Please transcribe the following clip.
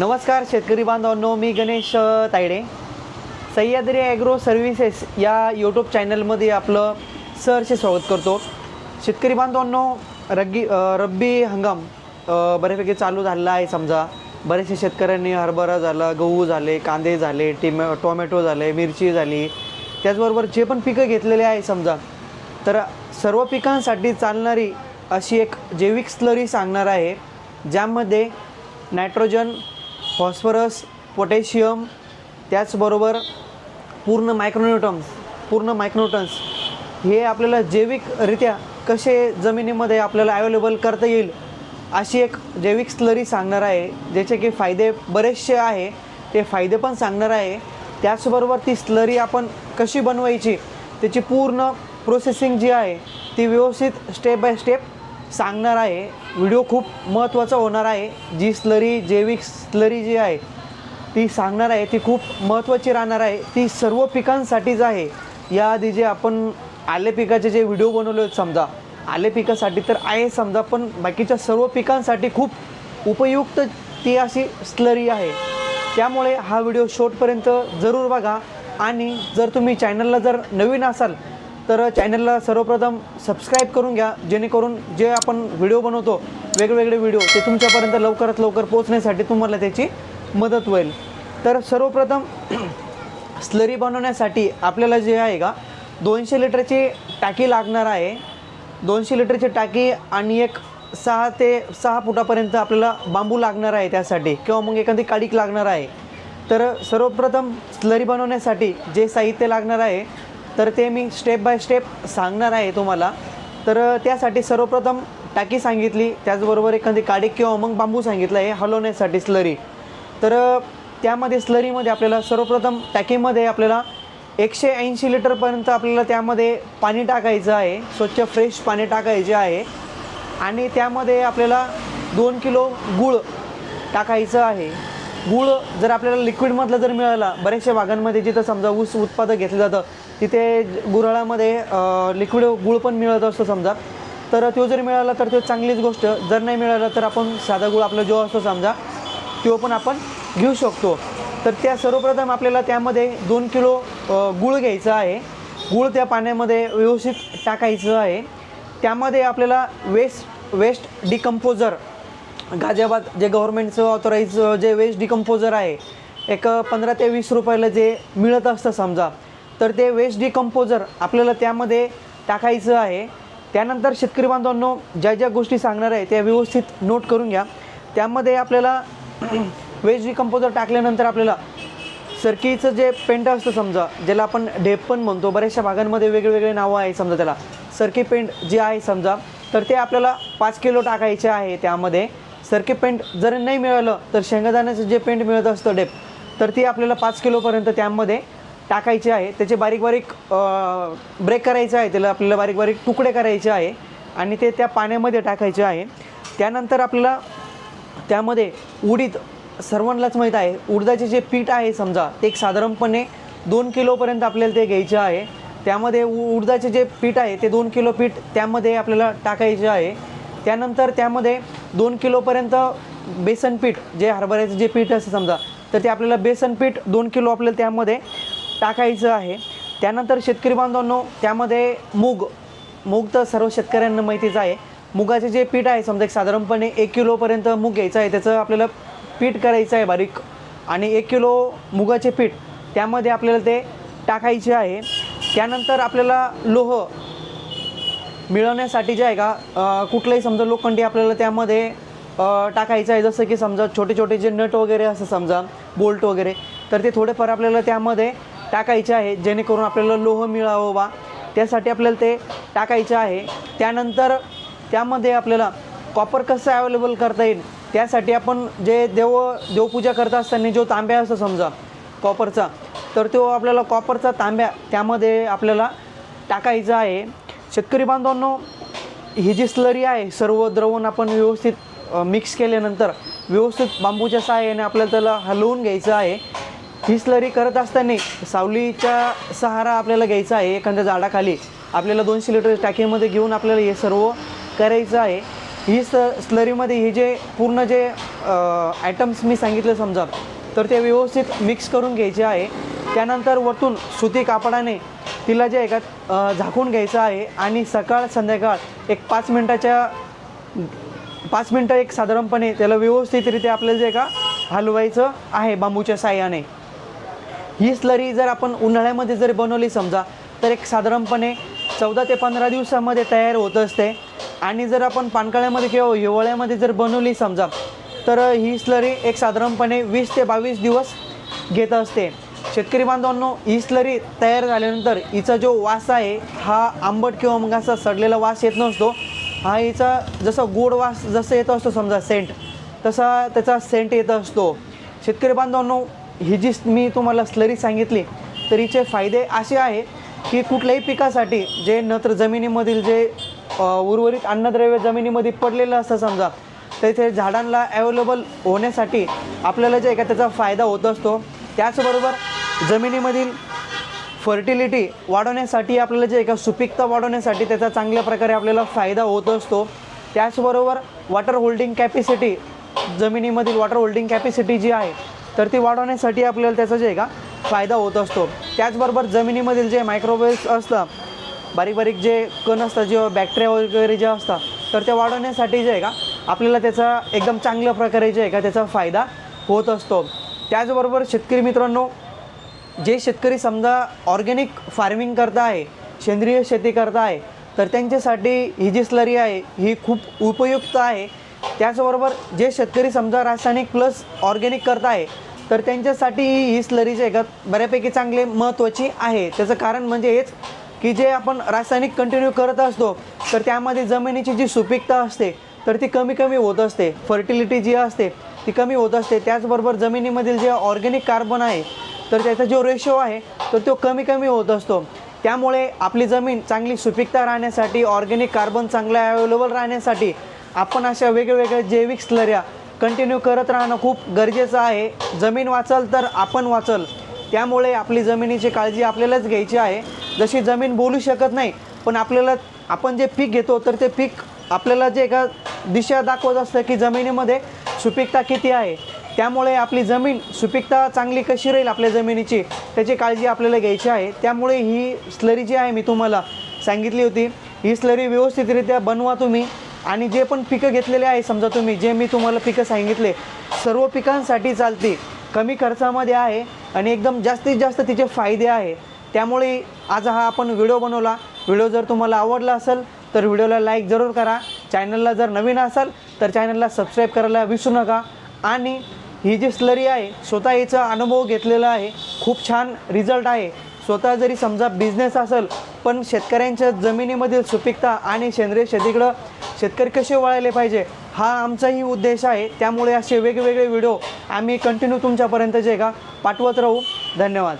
नमस्कार शेतकरी बांधवांनो मी गणेश तायडे. सह्याद्री ॲग्रो सर्व्हिसेस या यूट्यूब चॅनलमध्ये आपलं सहर्ष स्वागत करतो. शेतकरी बांधवांनो रग्गी रब्बी हंगाम बऱ्यापैकी चालू झालेला आहे समजा. बरेचसे शेतकऱ्यांनी हरभरा झाला गहू झाले कांदे झाले टिमॅ टोमॅटो झाले मिरची झाली. त्याचबरोबर जे पण पिकं घेतलेले आहे समजा. तर सर्व पिकांसाठी चालणारी अशी एक जैविक स्लरी सांगणार आहे ज्यामध्ये नायट्रोजन फॉस्फरस पोटॅशियम त्याचबरोबर पूर्ण मायक्रोन्यूटन्स पूर्ण मायक्रोन्यूटन्स हे आपल्याला जैविकरित्या कसे जमिनीमध्ये आपल्याला अवेलेबल करता येईल अशी एक जैविक स्लरी सांगणार आहे ज्याचे की फायदे बरेचसे आहे ते फायदे पण सांगणार आहे. त्याचबरोबर ती स्लरी आपण कशी बनवायची त्याची पूर्ण प्रोसेसिंग जी आहे ती व्यवस्थित स्टेप बाय स्टेप सांगणार आहे. व्हिडिओ खूप महत्त्वाचा होणार आहे. जी स्लरी जैविक स्लरी जी आहे ती सांगणार आहे. ती खूप महत्त्वाची राहणार आहे. ती सर्व पिकांसाठीच आहे. याआधी जे आपण आले पिकाचे जे व्हिडिओ बनवले आहेत समजा आले पिकासाठी तर आहे समजा पण बाकीच्या सर्व पिकांसाठी खूप उपयुक्त ती अशी स्लरी आहे. त्यामुळे हा व्हिडिओ शॉर्टपर्यंत जरूर बघा. आणि जर तुम्ही चॅनलला जर नवीन असाल तर चॅनलला सर्वप्रथम सबस्क्राईब करून घ्या जेणेकरून जे आपण व्हिडिओ बनवतो वेगवेगळे व्हिडिओ ते तुमच्यापर्यंत लवकरात लवकर पोहोचण्यासाठी तुम्हाला त्याची मदत होईल. तर सर्वप्रथम स्लरी बनवण्यासाठी आपल्याला जे आहे का दोनशे लिटरची टाकी लागणार आहे. दोनशे लिटरची टाकी आणि एक सहा ते सहा फुटापर्यंत आपल्याला बांबू लागणार आहे त्यासाठी किंवा मग एखादी काडीक लागणार आहे. तर सर्वप्रथम स्लरी बनवण्यासाठी जे साहित्य लागणार आहे तर ते मी स्टेप बाय स्टेप सांगणार आहे तुम्हाला. तर त्यासाठी सर्वप्रथम टाकी सांगितली त्याचबरोबर एखादी काडी किंवा मग बांबू सांगितलं आहे हलवण्यासाठी स्लरी तर त्यामध्ये स्लरीमध्ये आपल्याला सर्वप्रथम टाकीमध्ये आपल्याला एकशे ऐंशी लिटरपर्यंत आपल्याला त्यामध्ये पाणी टाकायचं आहे स्वच्छ फ्रेश पाणी टाकायचे आहे. आणि त्यामध्ये आपल्याला दोन किलो गूळ टाकायचं आहे. गूळ जर आपल्याला लिक्विडमधलं जर मिळाला बऱ्याचशा भागांमध्ये जिथं समजा ऊस उत्पादक घेतलं जातं तिथे गुऱ्हाळामध्ये लिक्विड गूळ पण मिळत असतो समजा. तर तो जर मिळाला तर तो चांगलीच गोष्ट. जर नाही मिळाला तर आपण साधा गूळ आपला जो असतो समजा तो पण आपण घेऊ शकतो. तर त्या सर्वप्रथम आपल्याला त्यामध्ये दोन किलो गुळ गूळ आहे. गूळ त्या पाण्यामध्ये व्यवस्थित टाकायचं आहे. त्यामध्ये आपल्याला वेस्ट वेस्ट डिकम्पोजर गाझियाबाद जे गव्हर्मेंटचं ऑथोराईज जे वेस्ट डिकम्पोजर आहे एक पंधरा ते वीस रुपयाला जे मिळत असतं समजा तर ते वेस्ट डिकम्पोजर आपल्याला त्यामध्ये टाकायचं आहे. त्यानंतर शेतकरी बांधवांनो ज्या ज्या गोष्टी सांगणार आहे त्या व्यवस्थित नोट करून घ्या. त्यामध्ये आपल्याला वेस्ट डिकम्पोजर टाकल्यानंतर आपल्याला सरकीचं जे पेंट असतं समजा ज्याला आपण ढेप पण म्हणतो बऱ्याचशा भागांमध्ये वेगवेगळे नावं आहे समजा त्याला. सरकी पेंट जे आहे समजा तर ते आपल्याला पाच किलो टाकायचे आहे त्यामध्ये. सरके पेंट जर नाही मिळालं तर शेंगादाण्याचं जे पेंट मिळत असतं डेप तर ती आपल्याला पाच किलोपर्यंत त्यामध्ये टाकायचे आहे. त्याचे बारीक बारीक ब्रेक करायचे आहे. त्याला आपल्याला बारीक बारीक तुकडे करायचे आहे आणि ते त्या पाण्यामध्ये टाकायचे आहे. त्यानंतर आपल्याला त्यामध्ये उडीद सर्वांनाच माहीत आहे उडदाचे जे पीठ आहे समजा ते एक साधारणपणे दोन किलोपर्यंत आपल्याला ते घ्यायचे आहे. त्यामध्ये उ उडदाचे जे पीठ आहे ते दोन किलो पीठ त्यामध्ये आपल्याला टाकायचे आहे. त्यानंतर त्यामध्ये दोन किलोपर्यंत बेसन पीठ जे हरभऱ्याचं जे पीठ असतं समजा तर ते आपल्याला बेसन पीठ दोन किलो आपल्याला त्यामध्ये टाकायचं आहे. त्यानंतर शेतकरी बांधवांनो त्यामध्ये मूग मूग तर सर्व शेतकऱ्यांना माहितीच आहे. मुगाचे जे पीठ आहे समजा एक साधारणपणे एक किलोपर्यंत मूग घ्यायचं आहे त्याचं आपल्याला पीठ करायचं आहे बारीक. आणि एक किलो मुगाचे पीठ त्यामध्ये आपल्याला ते टाकायचे आहे. त्यानंतर आपल्याला लोह मिळवण्यासाठी जे आहे का कुठलंही समजा लोखंडी आपल्याला त्यामध्ये टाकायचं आहे. जसं की समजा छोटे छोटे जे नट वगैरे असं समजा बोल्ट वगैरे तर ते थोडेफार आपल्याला त्यामध्ये टाकायचे आहे. जेणेकरून आपल्याला लोह मिळावं बा. त्यासाठी आपल्याला ते टाकायचं आहे. त्यानंतर त्यामध्ये आपल्याला कॉपर कसं अवेलेबल करता येईल त्यासाठी आपण जे देव देवपूजा करत असताना जो तांब्या असतो समजा कॉपरचा तर तो आपल्याला कॉपरचा तांब्या त्यामध्ये आपल्याला टाकायचा आहे. शेतकरी बांधवांनो ही जी स्लरी आहे सर्व द्रवण आपण व्यवस्थित मिक्स केल्यानंतर व्यवस्थित बांबूच्या सहाय्याने आपल्याला त्याला हलवून घ्यायचं आहे. ही स्लरी करत असताना सावलीचा सहारा आपल्याला घ्यायचा आहे एखाद्या झाडाखाली. आपल्याला दोनशे लिटर टाकीमध्ये घेऊन आपल्याला हे सर्व करायचं आहे. ही स स्लरीमध्ये हे जे पूर्ण जे आयटम्स मी सांगितले समजा तर ते व्यवस्थित मिक्स करून घ्यायचे आहे. त्यानंतर वरतून सुती कापडाने तिला जे आहे का झाकून घ्यायचं आहे आणि सकाळ संध्याकाळ एक पाच मिनटाच्या पाच मिनटं एक साधारणपणे त्याला व्यवस्थितरित्या आपल्याला जे का हलवायचं आहे बांबूच्या साह्याने. ही स्लरी जर आपण उन्हाळ्यामध्ये जर बनवली समजा तर एक साधारणपणे चौदा ते पंधरा दिवसामध्ये तयार होत असते. आणि जर आपण पानकाळ्यामध्ये किंवा हिवाळ्यामध्ये जर बनवली समजा तर ही स्लरी एक साधारणपणे वीस ते बावीस दिवस घेत असते. शेतकरी बांधवांनो ही स्लरी तयार झाल्यानंतर हिचा जो वास आहे हा आंबट किंवा मग असा सडलेला वास येत नसतो. हा हिचा जसा गोड वास जसं येत असतो समजा सेंट तसा त्याचा सेंट येत असतो. शेतकरी बांधवांनो ही जी मी तुम्हाला स्लरी सांगितली तर हिचे फायदे असे आहे की कुठल्याही पिकासाठी जे नत्र जमिनीमधील जे उर्वरित अन्नद्रव्य जमिनीमध्ये पडलेलं असतं समजा तर ते झाडांना अवेलेबल होण्यासाठी आपल्याला जे आहे का त्याचा फायदा होत असतो. त्याचबरोबर जमिनीमधील फर्टिलिटी वाढवण्यासाठी आपल्याला जे एका सुपीकता वाढवण्यासाठी त्याचा चांगल्या प्रकारे आपल्याला फायदा होत असतो. त्याचबरोबर वॉटर होल्डिंग कॅपॅसिटी जमिनीमधील वॉटर होल्डिंग कॅपॅसिटी जी आहे तर ती वाढवण्यासाठी आपल्याला त्याचा जे आहे का फायदा होत असतो. त्याचबरोबर जमिनीमधील जे मायक्रोवेव्स असतात बारीक बारीक जे कण असतात जे बॅक्टेरिया वगैरे जे असतात तर ते वाढवण्यासाठी जे आहे का आपल्याला त्याचा एकदम चांगल्या प्रकारे जे आहे का त्याचा फायदा होत असतो. त्याचबरोबर शेतकरी मित्रांनो जे शेतकरी समजा ऑर्गॅनिक फार्मिंग करता आहे सेंद्रिय शेती करता आहे तर त्यांच्यासाठी ही जी स्लरी आहे ही खूप उपयुक्त आहे. त्याचबरोबर जे शेतकरी समजा रासायनिक प्लस ऑर्गॅनिक करत आहे तर त्यांच्यासाठी ही स्लरी जे आहे का बऱ्यापैकी चांगले महत्त्वाची आहे. त्याचं कारण म्हणजे हेच की जे आपण रासायनिक कंटिन्यू करत असतो तर त्यामध्ये जमिनीची जी सुपीकता असते तर ती कमी कमी होत असते. फर्टिलिटी जी असते ती कमी होत असते. त्याचबरोबर जमिनीमधील जे ऑर्गॅनिक कार्बन आहे तर त्याचा जो रेशो आहे तर तो कमी कमी होत असतो. त्यामुळे आपली जमीन चांगली सुपीकता राहण्यासाठी ऑर्गॅनिक कार्बन चांगला अवेलेबल राहण्यासाठी आपण अशा वेगवेगळ्या जैविक स्लऱ्या कंटिन्यू करत राहणं खूप गरजेचं आहे. जमीन वाचल तर आपण वाचल. त्यामुळे आपली जमिनीची काळजी आपल्यालाच घ्यायची आहे. जशी जमीन बोलू शकत नाही पण आपल्याला आपण जे पीक घेतो तर ते पीक आपल्याला जे एका दिशा दाखवत असतं की जमिनीमध्ये सुपीकता किती आहे. त्यामुळे आपली जमीन सुपीकता चांगली कशी राहील आपल्या जमिनीची त्याची काळजी आपल्याला घ्यायची आहे. त्यामुळे ही स्लरी जी आहे मी तुम्हाला सांगितली होती ही स्लरी व्यवस्थितरित्या बनवा तुम्ही आणि जे पण पिकं घेतलेले आहे समजा तुम्ही जे मी तुम्हाला पिकं सांगितले सर्व पिकांसाठी चालते कमी खर्चामध्ये आहे आणि एकदम जास्तीत जास्त तिचे फायदे आहे. त्यामुळे आज हा आपण व्हिडिओ बनवला. व्हिडिओ जर तुम्हाला आवडला असेल तर व्हिडिओला लाईक जरूर करा. चॅनलला जर नवीन असाल तर चॅनलला सबस्क्राईब करायला विसरू नका. आणि ही जी स्लरी आहे स्वतः हिचा अनुभव घेतलेला आहे. खूप छान रिझल्ट आहे. स्वतः जरी समजा बिझनेस असेल पण शेतकऱ्यांच्या जमिनीमधील सुपीकता आणि सेंद्रिय शेतीकडं शेतकरी कसे वळायले पाहिजे हा आमचाही उद्देश आहे. त्यामुळे असे वेगवेगळे व्हिडिओ आम्ही कंटिन्यू तुमच्यापर्यंत जे का पाठवत राहू. धन्यवाद.